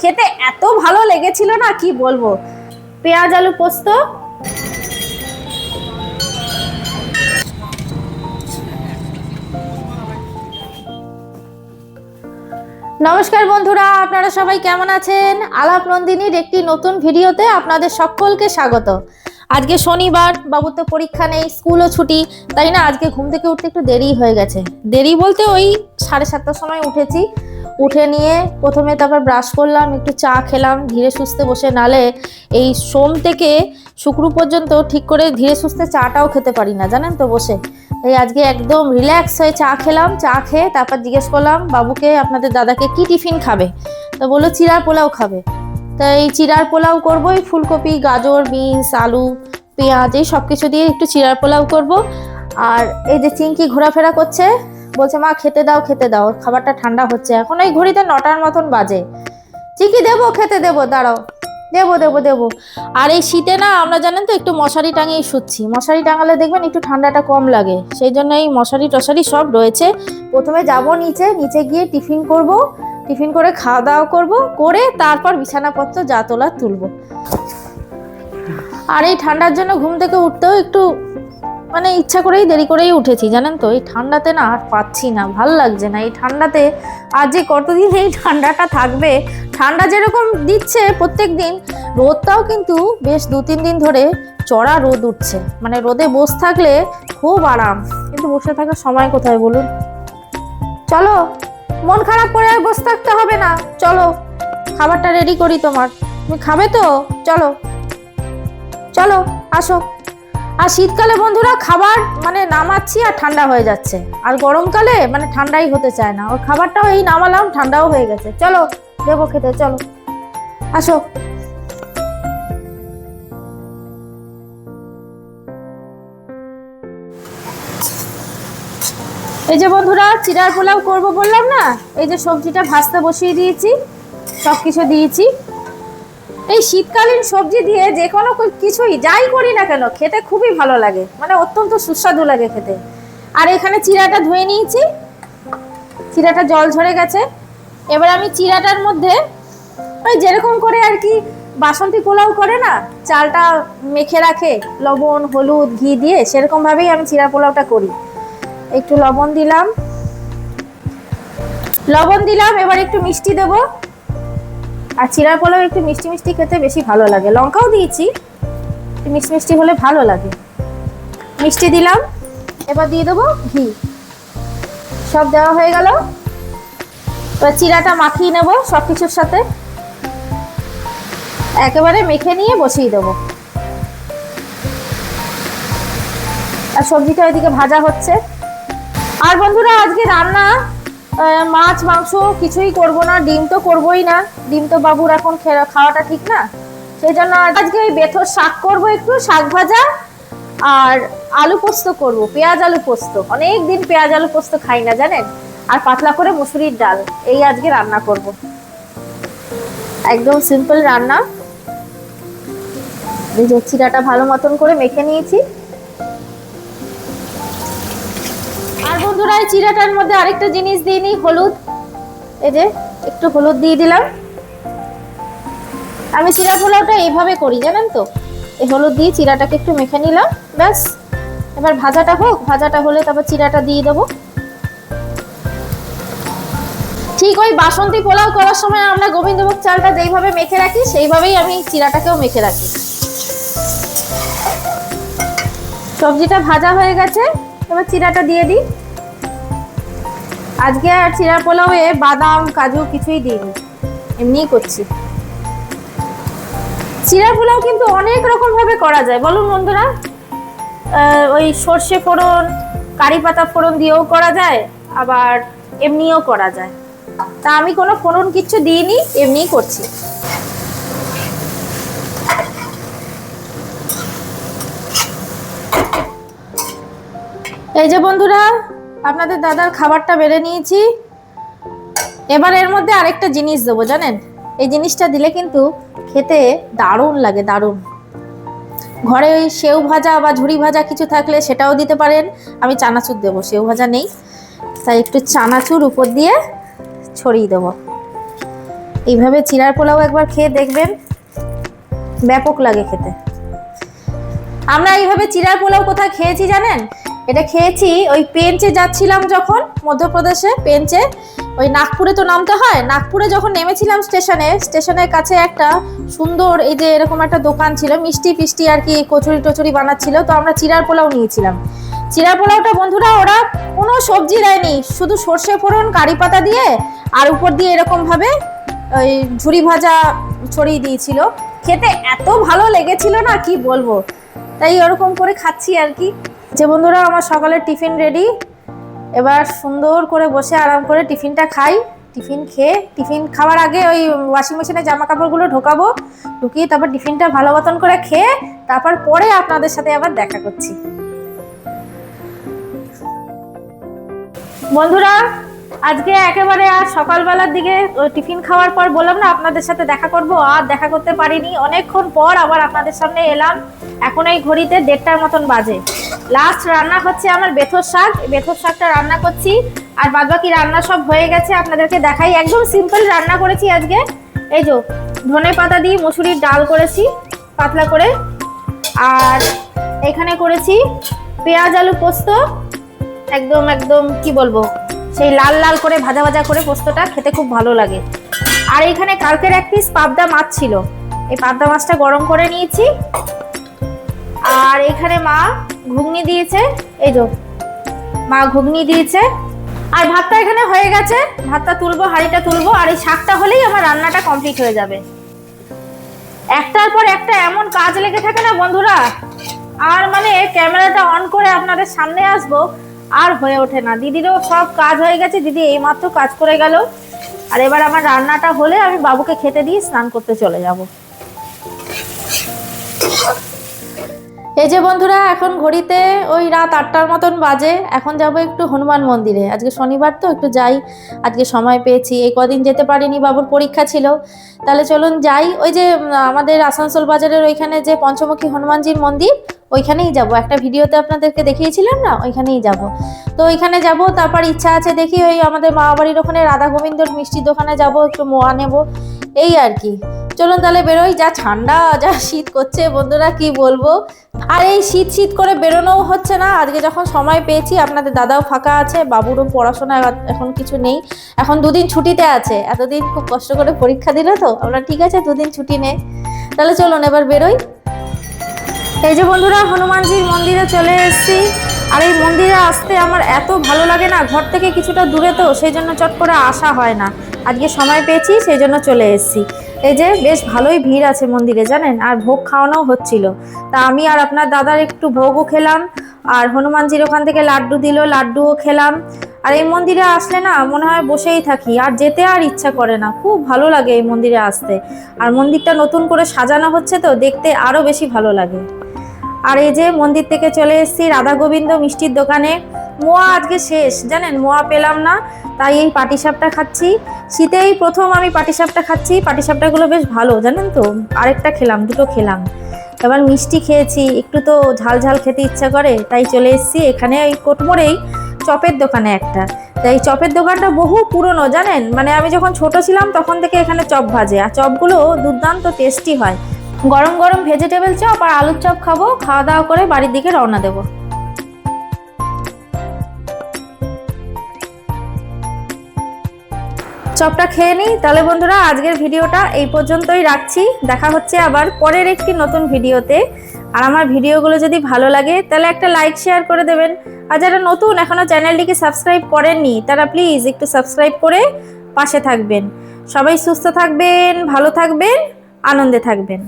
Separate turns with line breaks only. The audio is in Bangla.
খেতে এত ভালো লেগেছিল না, কি বলব? পেঁয়াজ আলু পোস্ত। নমস্কার বন্ধুরা, আপনারা সবাই কেমন আছেন? আলাপ নন্দিনীর একটি নতুন ভিডিওতে আপনাদের সকলকে স্বাগত। আজকে শনিবার বাবুর তো পরীক্ষা নেই, স্কুলও ছুটি, তাই না? আজকে ঘুম থেকে উঠতে একটু দেরি হয়ে গেছে। দেরি বলতে ওই সাড়ে সাতটার সময় উঠেছি। উঠে নিয়ে প্রথমে তারপর ব্রাশ করলাম, একটু চা খেলাম, ধীরে সুস্থে বসে, নালে এই সোম থেকে শুক্র পর্যন্ত ঠিক করে ধীরে সুস্থে চাটাও খেতে পারি না, জানেন তো বসে। তাই আজকে একদম রিল্যাক্স হয়ে চা খেলাম, চা খেয়ে তারপর জিজ্ঞেস করলাম, বাবুকে, আপনাদের দাদাকে কি টিফিন খাবে? তো বলল, চিড়ার পোলাও খাবে। তা এই চিড়ার পোলাও করব, এই ফুলকপি, গাজর, বিনস, আলু, পেঁয়াজ, এই সব কিছু দিয়ে একটু চিড়ার পোলাও করব। আর এই যে চিঙ্কি ঘোরাফেরা করছে বলছে, মা, খেতে দাও খেতে দাও, খাবারটা ঠান্ডা হচ্ছে এখন। ওই ঘড়িতে নটার মতন বাজে। চিকি, দেবো, খেতে দেবো, দাঁড়াও। দেবো দেবো দেবো। আর এই শীতে না, আমরা জানেন তো, একটু মশারি টাঙিয়ে শুচ্ছি। মশারি টাঙালে দেখবেন একটু ঠান্ডাটা কম লাগে। সেই জন্য এই মশারি টশারি সব রয়েছে। প্রথমে যাব নিচে নিচে গিয়ে টিফিন করব। টিফিন করে খাওয়া দাওয়া করব, করে তারপর বিছানাপত্র যা তোলা তুলবো। আর এই ঠান্ডার জন্য ঘুম থেকে উঠতেও একটু মানে ইচ্ছা করেই দেরি করেই উঠেছি, জানেন তো? এই ঠান্ডাতে না আর পাচ্ছি না, ভালো লাগছে না। এই ঠান্ডাতে আর যে কতদিন এই ঠান্ডাটা থাকবে, ঠান্ডা যেরকম দিচ্ছে প্রত্যেক দিন, রোদটাও কিন্তু বেশ দু, তিন দিন ধরে চড়া রোদ উঠছে। মানে রোদে বসে থাকলে খুব আরাম। কিন্তু বসে থাকার সময় কোথায় বলুন? চলো, মন খারাপ করে আর বসে থাকতে হবে না। চলো, খাবারটা রেডি করি তোমার। তুমি খাবে তো? চলো চলো, আসো। আর শীতকালে বন্ধুরা খাবার মানে নামাচ্ছি আর ঠান্ডা হয়ে যাচ্ছে। আর গরমকালে মানে ঠান্ডাই হতে চায় না। ওর খাবারটাও এই নামালাম, ঠান্ডাও হয়ে গেছে। চলো, দেবো খেতে, চলো। আসো। এই যে বন্ধুরা, চিড়ার পোলাও করব বললাম না? এই যে সবজিটা ভাজতে বসিয়ে দিয়েছি সব কিছু দিয়েছি। এই শীতকালীন সবজি দিয়ে যে কোনো কিছুই যাই করি না কেন, খেতে খুবই ভালো লাগে। মানে অত্যন্ত সুস্বাদু লাগে খেতে। আর এখানে চিরাটা ধুয়ে নিয়েছি। চিড়াটা জল ঝরে গেছে। এবার আমি চিরাটার মধ্যে ওই যেরকম করে আর কি বাসন্তী পোলাও করে না, চালটা মেখে রাখে, লবণ, হলুদ, ঘি দিয়ে সেরকমভাবেই আমি চিরা পোলাওটা করি। একটু লবণ দিলাম। লবণ দিলাম, এবার একটু মিষ্টি দেবো। আর চিড়ার পোলাও একটু মিষ্টি মিষ্টি খেতে বেশি ভালো লাগে। লঙ্কাও দিয়েছি মিষ্টি মিষ্টি হলে ভালো লাগে। মিষ্টি দিলাম, এবার দিয়ে দেবো ঘি। সব দেওয়া হয়ে গেল। এবার চিড়াটা মাখিয়ে নেব সব কিছুর সাথে। একেবারে মেখে নিয়ে বসিয়ে দেবো। আর সবজিটা ওইদিকে ভাজা হচ্ছে। আর বন্ধুরা, আজকে রান্না মাছ, মাংস কিছুই করব না, ডিম তো করবই না। ডিম তো বাবুর এখন খাওয়াটা ঠিক না। সেই জন্য আজকে ওই বেথর শাক করব একটু, শাক ভাজা আর আলু পোস্ত করব, পেঁয়াজ আলু পোস্ত। অনেক দিন পেঁয়াজ আলু পোস্ত খাই না, জানেন? আর পাতলা করে মুসুরির ডাল, এই আজকে রান্না করব। একদম সিম্পল রান্না। চিরাটা ভালো মতন করে মেখে নিয়েছি। এই চিরাটার মধ্যে আরেকটা জিনিস দিয়ে নিই, হলুদ। এই যে, একটু হলুদ দিয়ে দিলাম। আমি চিরা পোলাওটা এইভাবে করি, জানেন তো? এই হলুদ দিয়ে চিরাটাকে একটু মেখে নিলাম, ব্যাস। এবার ভাজাটা হোক, ভাজাটা হলে তারপর চিরাটা দিয়ে দেবো। ঠিক ওই বাসন্তী পোলাও করার সময় আমরা গোবিন্দভোগ চালটা যেইভাবে মেখে রাখি, সেইভাবেই আমি চিরাটাকেও মেখে রাখি। সবজিটা ভাজা হয়ে গেছে, এবার চিরাটা দিয়ে দিই। আজকে আর চিরা পোলাওয়ে বাদাম, কাজু কিছুই দিইনি। এমনিই করছি। চিরা পোলাও কিন্তু অনেক রকম ভাবে করা যায়। বলুন বন্ধুরা। ওই সর্ষে ফোড়ন, কারি পাতা ফোড়ন দিয়েও করা যায়, আবার এমনিও করা যায়। তা আমি কোনো ফোড়ন কিচ্ছু দিইনি, এমনিই করছি। এই যে বন্ধুরা আপনাদের দাদার খাবারটা বেড়ে নিয়েছি। এবার এর মধ্যে আরেকটা জিনিস দেবো, জানেন? এই জিনিসটা দিলে কিন্তু খেতে দারুণ লাগে, দারুণ। ঘরে ওই সেউ ভাজা বা ঝুড়ি ভাজা কিছু থাকলে সেটাও দিতে পারেন। আমি চানাচুর দেবো সেও ভাজা নেই। তাই একটু চানাচুর উপর দিয়ে ছড়িয়ে দেবো। এইভাবে চিড়ার পোলাও একবার খেয়ে দেখবেন। ব্যাপক লাগে খেতে। আমরা এইভাবে চিড়ার পোলাও কোথায় খেয়েছি জানেন? এটা খেয়েছি, ওই পেঞ্চে যাচ্ছিলাম যখন মধ্যপ্রদেশে, পেঞ্চে, ওই নাগপুরে তো নামতে হয়, নাগপুরে যখন নেমেছিলাম স্টেশনে, স্টেশনের কাছে একটা সুন্দর এই যে এরকম একটা দোকান ছিল, মিষ্টি ফিষ্টি আর কি কচুরি টচুরি বানাচ্ছিল, তো আমরা চিড়ার পোলাও নিয়েছিলাম। চিড়া পোলাওটা বন্ধুরা ওরা কোনো সবজি দেয়নি, শুধু সর্ষে ফোড়ন, কারি পাতা দিয়ে, আর উপর দিয়ে এরকম ভাবে ওই ঝুড়ি ভাজা ছড়িয়ে দিয়েছিল। খেতে এত ভালো লেগেছিল না, কি বলব? তাই ওরকম করে খাচ্ছি আর কি। যে বন্ধুরা, আমার সকালে টিফিন রেডি এবার সুন্দর করে বসে আরাম করে টিফিনটা খাই। টিফিন খেয়ে, টিফিন খাওয়ার আগে ওই ওয়াশিং মেশিনে জামা কাপড়গুলো ঢোকাবো। ঢুকিয়ে তারপর টিফিনটা ভালো মতন করে খেয়ে, তারপর পরে আপনাদের সাথে আবার দেখা করছি। বন্ধুরা আজকে একেবারে আর সকালবেলার দিকে টিফিন খাওয়ার পর বললাম না, আপনাদের সাথে দেখা করব, আর দেখা করতে পারিনি। অনেকক্ষণ পর আবার আপনাদের সামনে এলাম। এখন এই ঘড়িতে দেড়টার মতন বাজে। লাস্ট রান্না হচ্ছে আমার বেথর শাক। বেথর শাকটা রান্না করছি, আর বাদ বাকি রান্না সব হয়ে গেছে। আপনাদেরকে দেখাই, একদম সিম্পল রান্না করেছি আজকে। এই যে, ধনে পাতা দিয়ে মুসুরির ডাল করেছি, পাতলা করে। আর এখানে করেছি পেঁয়াজ আলু পোস্ত। একদম একদম, কি বলব? সেই লাল লাল করে ভাজা ভাজা করে পোস্তটা খেতে খুব ভালো লাগে। আর এখানে কালকের এক পিস পাবদা মাছ ছিল। এই পাবদা মাছটা গরম করে নিয়েছি। আর এখানে মা ঘুগনি দিয়েছে। এই যো, মা ঘুগনি দিয়েছে। আর ভাতটা এখানে হয়ে গেছে। ভাতটা তুলবো, হাঁড়িটা তুলবো, আর এই শাকটা হলেই আমার রান্নাটা কমপ্লিট হয়ে যাবে। একটার পর একটা এমন কাজ লেগে থাকে না বন্ধুরা? আর মানে ক্যামেরাটা অন করে আপনাদের সামনে আসব। আর হয়ে ওঠে না। দিদিরও সব কাজ হয়ে গেছে, দিদি এইমাত্র কাজ করে গেল। আর এবার আমার রান্নাটা হলে আমি বাবুকে খেতে দিয়ে স্নান করতে চলে যাব। এই যে বন্ধুরা, এখন ঘড়িতে ওই রাত আটটার মতন বাজে। এখন যাব একটু হনুমান মন্দিরে। আজকে শনিবার তো, একটু যাই। আজকে সময় পেয়েছি। এই কদিন যেতে পারিনি, বাবুর পরীক্ষা ছিল। তাহলে চলুন যাই। ওই যে আমাদের আসানসোল বাজারের ওইখানে যে পঞ্চমুখী হনুমানজির মন্দির ওইখানেই যাব। একটা ভিডিওতে আপনাদেরকে দেখিয়েছিলাম না? ওইখানেই যাব। তো ওইখানে যাব, তারপর ইচ্ছা আছে দেখি ওই আমাদের মা বাড়ির ওখানে রাধা গোবিন্দর মিষ্টির দোকানে যাব, একটু মোয়া নেব। এই আর কি। চলুন তাহলে বেরোই, যা ঠান্ডা, যা শীত করছে, বন্ধুরা কি বলব? আর এই শীত শীত করে বেরোনোও হচ্ছে না। আজকে যখন সময় পেয়েছি, আপনাদের দাদাও ফাঁকা আছে, বাবুরও পড়াশোনা এখন কিছু নেই। এখন দুদিন ছুটিতে আছে। এতদিন খুব কষ্ট করে পরীক্ষা দিল তো। আমরা ঠিক আছে, দুদিন ছুটি নে তাহলে চলুন, এবার বেরোই। এই যে বন্ধুরা, হনুমানজির মন্দিরে চলে এসেছি। আর এই মন্দিরে আসতে আমার এত ভালো লাগে না, ঘর থেকে কিছুটা দূরে তো, সেই জন্য চট করে আসা হয় না। আজকে সময় পেয়েছি, সেই জন্য চলে এসেছি। এই যে বেশ ভালোই ভিড় আছে মন্দিরে, জানেন? আর ভোগ খাওয়ানো হচ্ছিল। তা আমি আর আপনার দাদার একটু ভোগও খেলাম, আর হনুমানজির ওখান থেকে লাড্ডু দিল, লাড্ডুও খেলাম। আর এই মন্দিরে আসলে না, মনে হয় বসেই থাকি, আর যেতে আর ইচ্ছা করে না। খুব ভালো লাগে এই মন্দিরে আসতে। আর মন্দিরটা নতুন করে সাজানো হচ্ছে তো, দেখতে আরও বেশি ভালো লাগে। আর এই যে মন্দির থেকে চলে এসেছি, রাধা গোবিন্দ মিষ্টির দোকানে। মোয়া আজকে শেষ, জানেন? মোয়া পেলাম না, তাই এই পাটিসাপটা খাচ্ছি। শীতেই প্রথম আমি পাটিসাপটা খাচ্ছি, পাটিসাপটাগুলো বেশ ভালো, জানেন তো? আরেকটা খেলাম, দুটো খেলাম। এবার মিষ্টি খেয়েছি, একটু তো ঝাল ঝাল খেতে ইচ্ছা করে, তাই চলে এসেছি। এখানে ওই কোটমোড়েই চপের দোকানে একটা। তাই চপের দোকানটা বহু পুরনো, জানেন? মানে আমি যখন ছোট ছিলাম, তখন থেকে এখানে চপ ভাজে। আর চপগুলো দুর্দান্ত টেস্টি হয়। গরম গরম ভেজিটেবল চপ আর আলুর চপ খাব, খাওয়া দাওয়া করে বাড়ির দিকে রওনা দেবো। চপটা খেয়ে নিই। তাহলে বন্ধুরা, আজকের ভিডিওটা এই পর্যন্তই রাখছি। দেখা হচ্ছে আবার পরের একটি নতুন ভিডিওতে। আর আমার ভিডিওগুলো যদি ভালো লাগে, তাহলে একটা লাইক শেয়ার করে দেবেন। আর যারা নতুন, এখনও চ্যানেলটিকে সাবস্ক্রাইব করেননি, তারা প্লিজ একটু সাবস্ক্রাইব করে পাশে থাকবেন। সবাই সুস্থ থাকবেন, ভালো থাকবেন, আনন্দে থাকবেন।